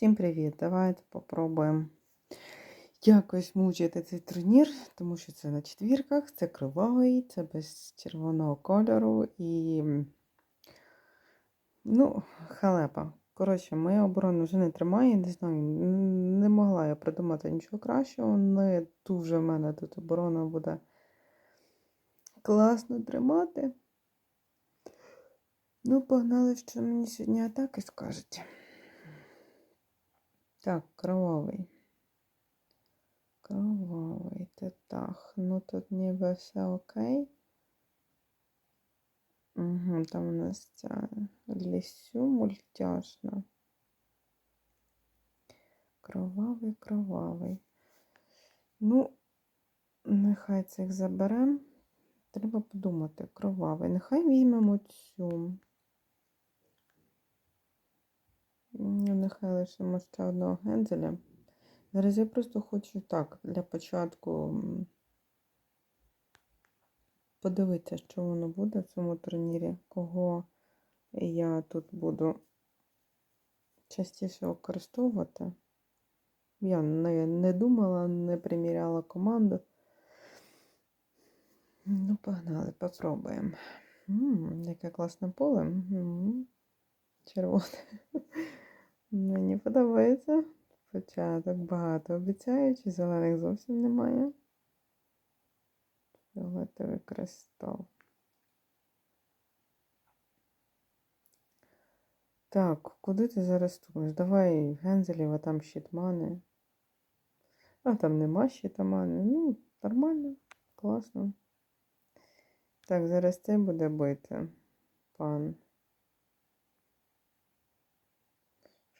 Всім привіт! Давайте попробуємо якось мучити цей турнір, тому що це на четвірках, це кривавий, це без червоного кольору і. Ну, халепа. Коротше, моя оборона вже не тримає, не знаю, не могла я придумати нічого кращого. Не дуже в мене тут оборона буде класно тримати. Ну, погнали, що мені сьогодні атаки скажуть. Так, кровавий. Кровавий тетах. Ну тут ніби все окей. Угу, Там у нас ця лісю мультяшна. Кровавий, кровавий. Ну, нехай цих заберемо. Треба подумати, кровавий. Нехай візьмемо цю. Ну, Нехай лишимо ще одного гензеля. Зараз я просто хочу так, для початку подивитися, що воно буде в цьому турнірі, кого я тут буду частіше використовувати. Я не, не думала, не приміряла команду. Ну, погнали, попробуємо. Яке класне поле. М-м, червоне. Мені подобається. Початок багато обіцяючи, зелених зовсім немає. Фіолетовий кристал. Так, куди ти зараз тумиш? Давай гензелів, а там щитмани. А там нема щитамани. Ну, нормально, класно. Так, зараз це буде бити, пан.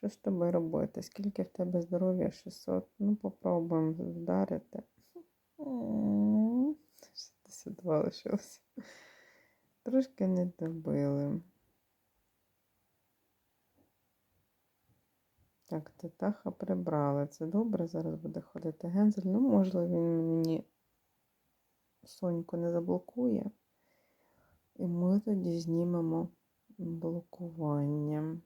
Що з тобою робити? Скільки в тебе здоров'я? 600? Ну, попробуємо вдарити. 62 лишилося. Трошки не добили. Так, тетаха прибрали. Це добре, зараз буде ходити гензель. Ну, можливо, він мені соньку не заблокує. І ми тоді знімемо блокування.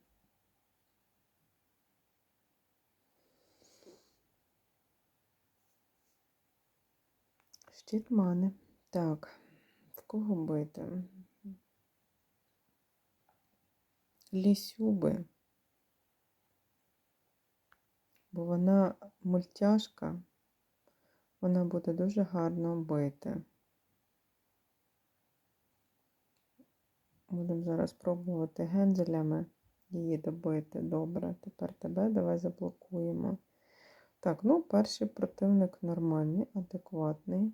Щит мани. Так, в кого бити? Лісюби. Бо вона мультяшка, вона буде дуже гарно бити. Будемо зараз пробувати гензелями її добити. Добре. Тепер тебе давай заблокуємо. Так, ну, перший противник нормальний, адекватний.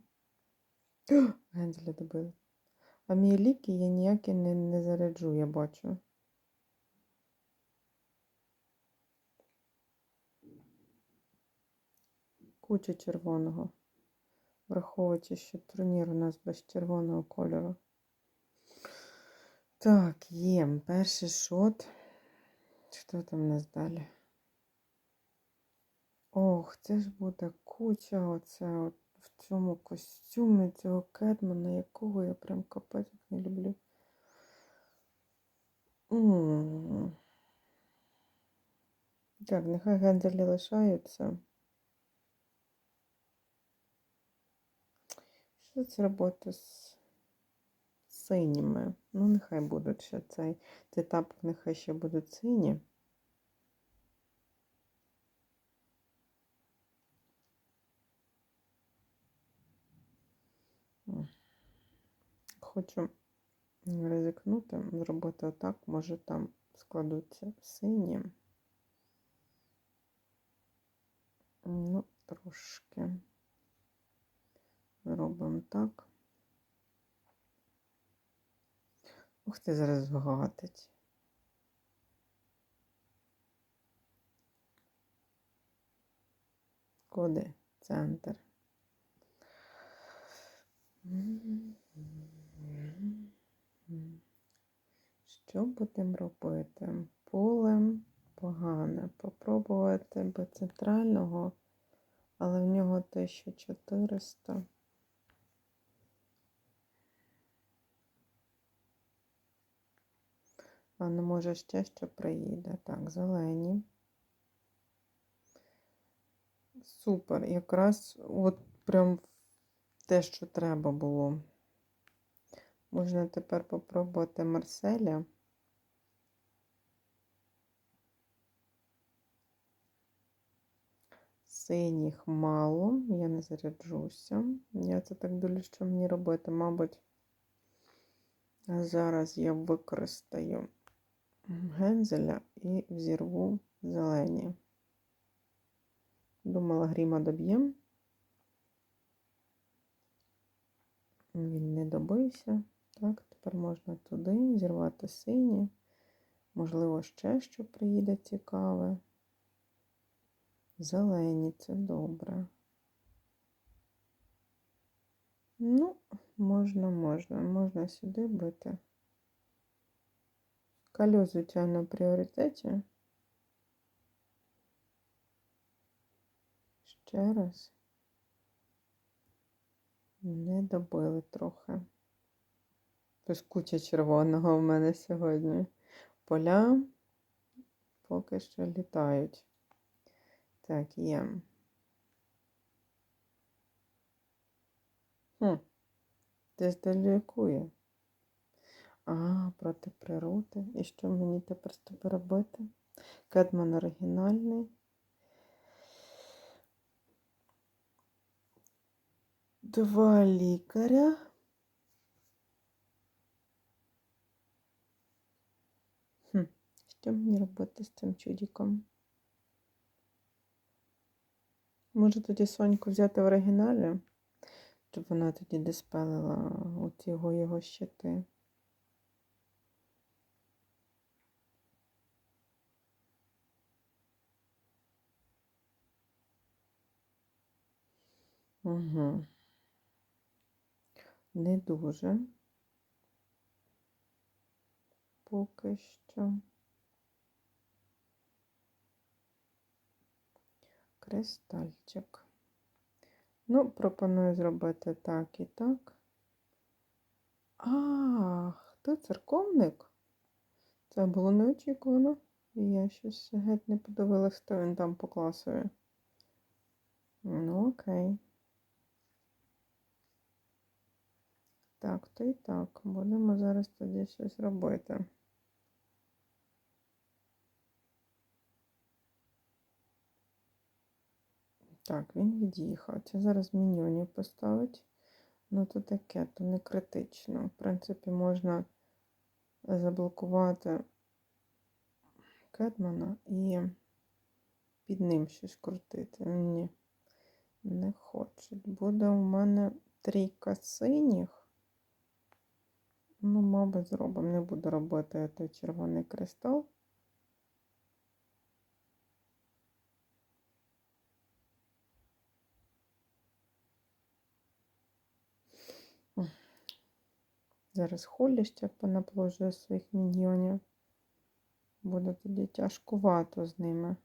Гензеля добили. А мій ліки я ніякі не, не заряджу, я бачу. Куча червоного. Враховуючи, що турнір у нас без червоного кольору. Так, є. Перший шот. Що там у нас далі? Ох, це ж буде куча оце от в цьому костюмі цього Кедмана, якого я прям капець не люблю. М -м -м. Так, нехай генделі лишаються. Що це робота з синіми? Ну, нехай будуть ще цей. Цей тапок нехай ще будуть сині. Хочу ризикнути, зробити отак, може там складуться сині. Ну, трошки робимо так. Ух ти, зараз згатить. Куди? Центр. Що будемо робити? Полем погане. Попробувати би центрального, але в нього 1400. А не може ще що приїде. Так, зелені. Супер. Якраз от прям те, що треба було. Можна тепер попробувати Марселя. Синіх мало, я не заряджуся. Я це так дивлюсь, що мені робити, мабуть. Зараз я використаю гензеля і взірву зелені. Думала, гріма доб'єм. Він не добився. Так, тепер можна туди зірвати сині. Можливо, ще що приїде цікаве. Зелені, це добре. Ну, можна, можна, можна сюди бити. Кальо, звичайно, в пріоритеті. Ще раз. Не добили трохи. Тож куча червоного в мене сьогодні. Поля поки що літають. Так, є. Хм, десь далекує. А, проти природи. І що мені тепер з тобою робити? Кедман оригінальний. Два лікаря. Хм, що мені робити з цим чудіком? Може тоді Соньку взяти в оригіналі, щоб вона тоді диспелила от його його щити. Угу. Не дуже. Поки що. Кристальчик. Ну, пропоную зробити так і так. А, хто церковник? Це було неочікувано. Я щось геть не подивилась, хто він там по класові. Ну, окей. Так, то і так. Будемо зараз тоді щось робити. Так, він від'їхав. Це зараз міньйонів поставить. Ну, то таке, то не критично. В принципі, можна заблокувати Кедмана і під ним щось крутити. Ні, не хочуть. Буде у мене трійка синіх. Ну, мабуть, зробимо. Не буду робити той червоний кристал. Зараз Холлі ще понапложує своїх міньйонів. Буде тоді тяжкувато з ними.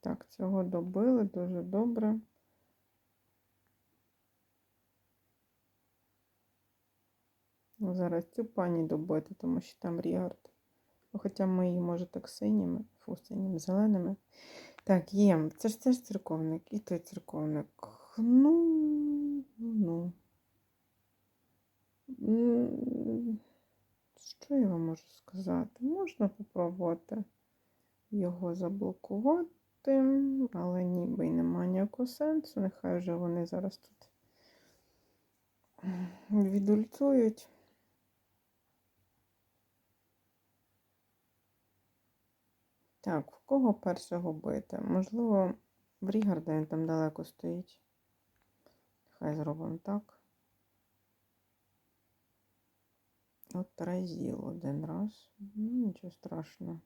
Так, цього добили дуже добре. Ну, зараз цю пані добити, тому що там Рігард. Ну, Хоча ми її, може, так синіми, фу, синіми, зеленими. Так, є. Це ж це ж церковник і той церковник. Ну. Що я вам можу сказати? Можна попробувати його заблокувати, але ніби й немає ніякого сенсу. Нехай вже вони зараз тут відульцують. Так, в кого першого бити? Можливо, в Рігарда він там далеко стоїть. Хай зробимо так. От разіл один раз. Ну, нічого страшного.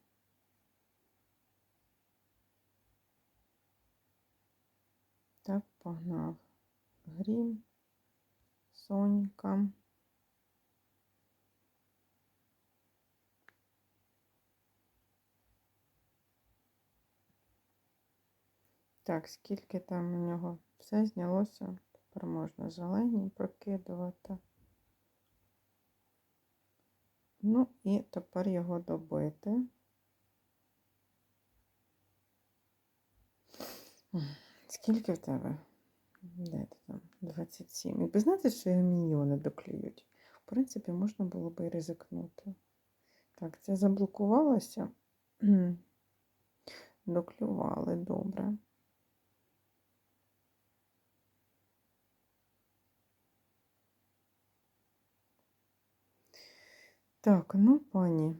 Так, погнав. Грім, Сонька. Так, скільки там у нього все знялося, тепер можна зелені прокидувати. Ну, і тепер його добити. Скільки в тебе? Де ти там? 27. Якби знаєте, що його міньйони доклюють. В принципі, можна було би і ризикнути. Так, це заблокувалося. Доклювали, добре. Так, ну, пані,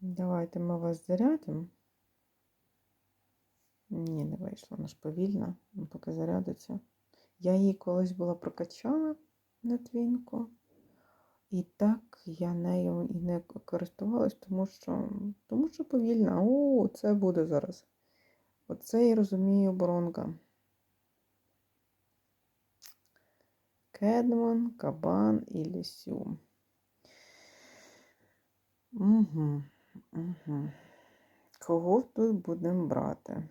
давайте ми вас зарядимо. Ні, не вийшло, вона ж повільна, ну, поки зарядиться. Я її колись була прокачала на твінку. І так я нею і не користувалась, тому що тому що повільна. О, це буде зараз. Оце я розумію оборонка. Кедмон, Кабан і Лісю. Угу, угу. Кого тут будемо брати?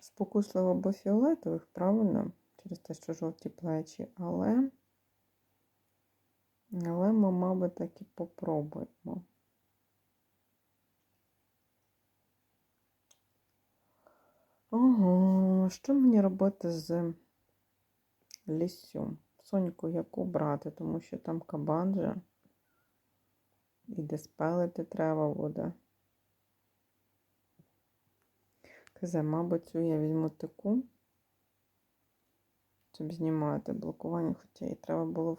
Спокусливо або фіолетових, правильно? Через те, що жовті плечі, але, але ми, мабуть, так і попробуємо. Ого, що мені робити з лісю? Соньку яку брати, тому що там кабан же. І диспелити треба буде. Казе, мабуть, цю я візьму таку, щоб знімати блокування, хоча і треба було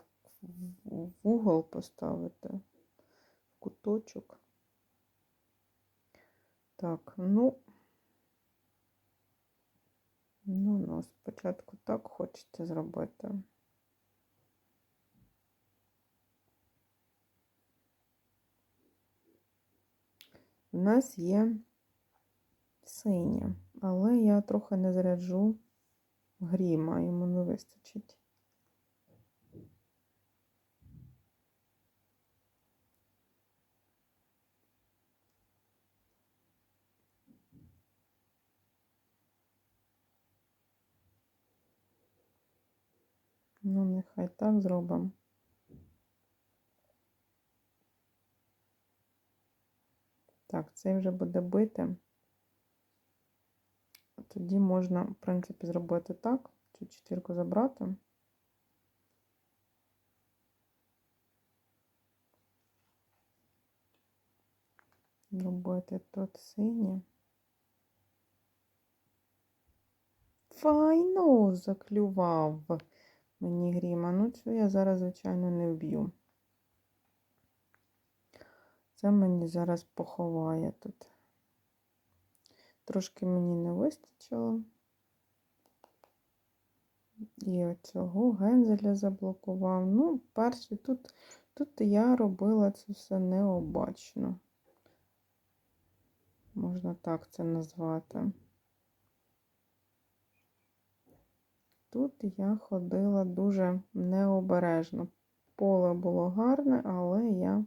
в угол поставити, в куточок. Так, ну, ну, ну, спочатку так хочеться зробити. У нас є синє, але я трохи не заряджу гріма, йому не вистачить. Ну, нехай так зробимо. Так, цей вже буде бити. Тоді можна, в принципі, зробити так, цю четвірку забрати. Робити тут синє. Файно заклював мені гріма. Ну, цю я зараз, звичайно, не вб'ю. Це мені зараз поховає тут. Трошки мені не вистачило. І оцього гензеля заблокував. Ну, перший тут, тут я робила це все необачно. Можна так це назвати. Тут я ходила дуже необережно. Поле було гарне, але я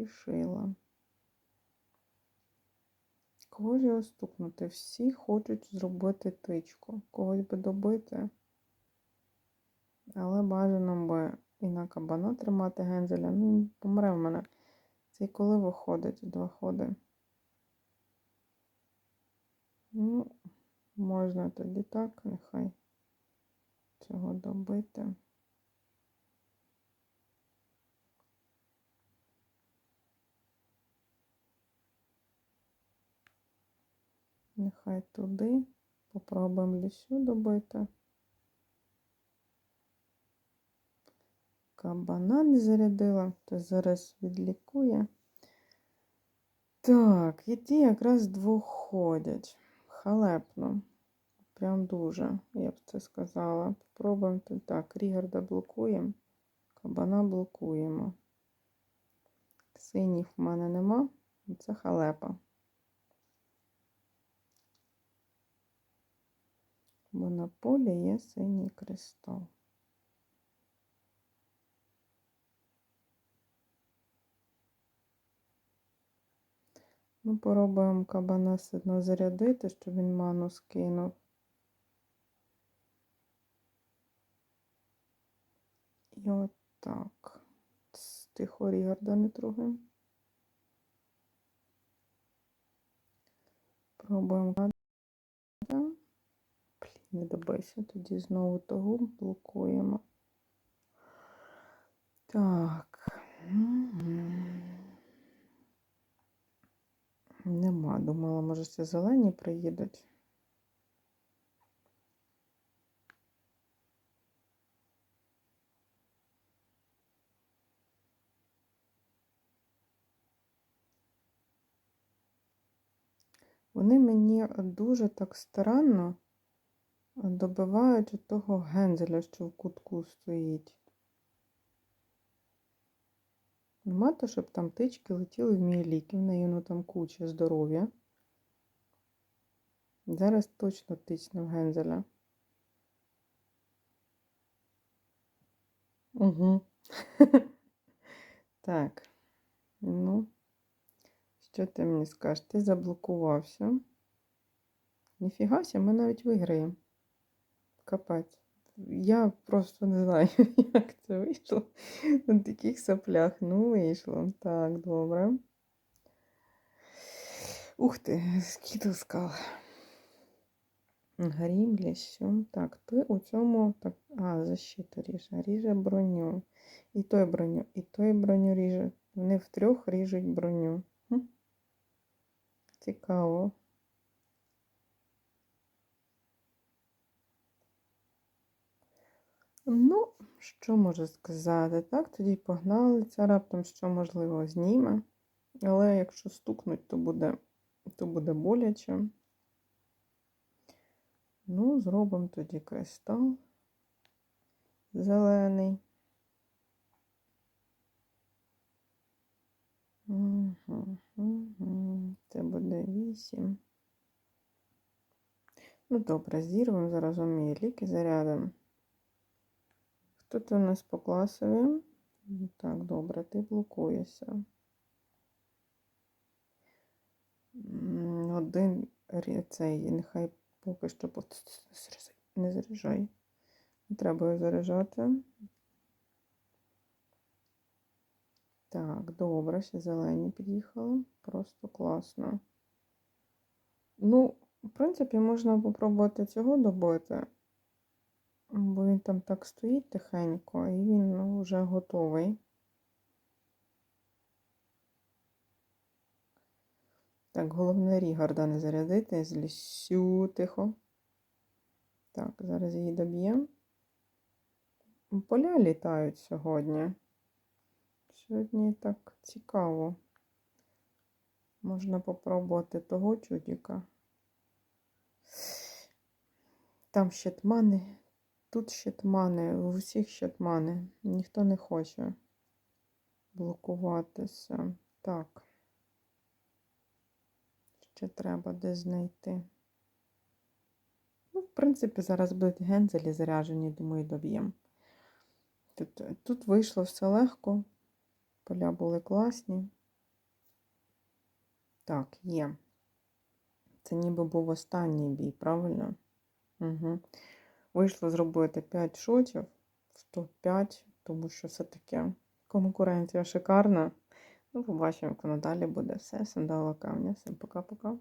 спішила. Когось його стукнути. Всі хочуть зробити тичку. Когось би добити. Але бажано би і на кабана тримати гензеля. Ну, помре в мене. Це коли виходить два ходи. Ну, можна тоді так, нехай цього добити. Нехай туди. Попробуємо лісю добити. Кабана не зарядила, то зараз відлікує. Так, і ті якраз двох ходять. Халепно. Прям дуже, я б це сказала. Попробуємо тут так. Рігарда блокуємо, кабана блокуємо. Синіх в мене нема, це халепа. Бо на полі є синій кристал. Ми поробимо кабана сидно зарядити, щоб він ману скинув. І от так. Тихо Рігарда не трогаємо. Пробуємо. Не добився. Тоді знову того блокуємо. Так. Нема. Думала, може, це зелені приїдуть. Вони мені дуже так старанно добивають от того гензеля, що в кутку стоїть. Нема то, щоб там тички летіли в мій ліки, в неї ну там куча здоров'я. Зараз точно тичне в гензеля. Угу. Так. Ну, що ти мені скажеш? Ти заблокувався. Ніфігася, ми навіть виграємо. Капець. Я просто не знаю, як це вийшло. На таких соплях. Ну, вийшло. Так, добре. Ух ти, скільки скал. Грімлі, що? Так, ти у цьому. Так, а, защиту ріже. Ріже броню. І той броню, і той броню ріже. Вони втрьох ріжуть броню. Хм. Цікаво. Ну, що можу сказати? Так, тоді погнали. Це раптом що можливо зніме. Але якщо стукнуть, то буде, то буде боляче. Ну, зробимо тоді кристал зелений. Це буде 8. Ну, добре, зірвемо, зараз уміє ліки зарядимо. Ти у нас по класові? Так, добре, ти блокуєшся. Один цей, нехай поки що не заряджай. Не треба його заряджати. Так, добре, ще зелені під'їхали. Просто класно. Ну, в принципі, можна попробувати цього добити, бо він там так стоїть тихенько, і він ну, вже готовий. Так, головне Рігарда не зарядити, з лісю тихо. Так, зараз її доб'ємо. Поля літають сьогодні. Сьогодні так цікаво. Можна попробувати того чудіка. Там ще тмани, тут ще тмани, у всіх ще тмани. Ніхто не хоче блокуватися. Так. Ще треба де знайти. Ну, в принципі, зараз будуть гензелі заряжені, думаю, доб'ємо. Тут, тут вийшло все легко. Поля були класні. Так, є. Це ніби був останній бій, правильно? Угу. Вийшло зробити 5 шотів в топ-5, тому що все-таки конкуренція шикарна. Ну, побачимо, як воно далі буде. Все, сандала камня. Всім пока-пока.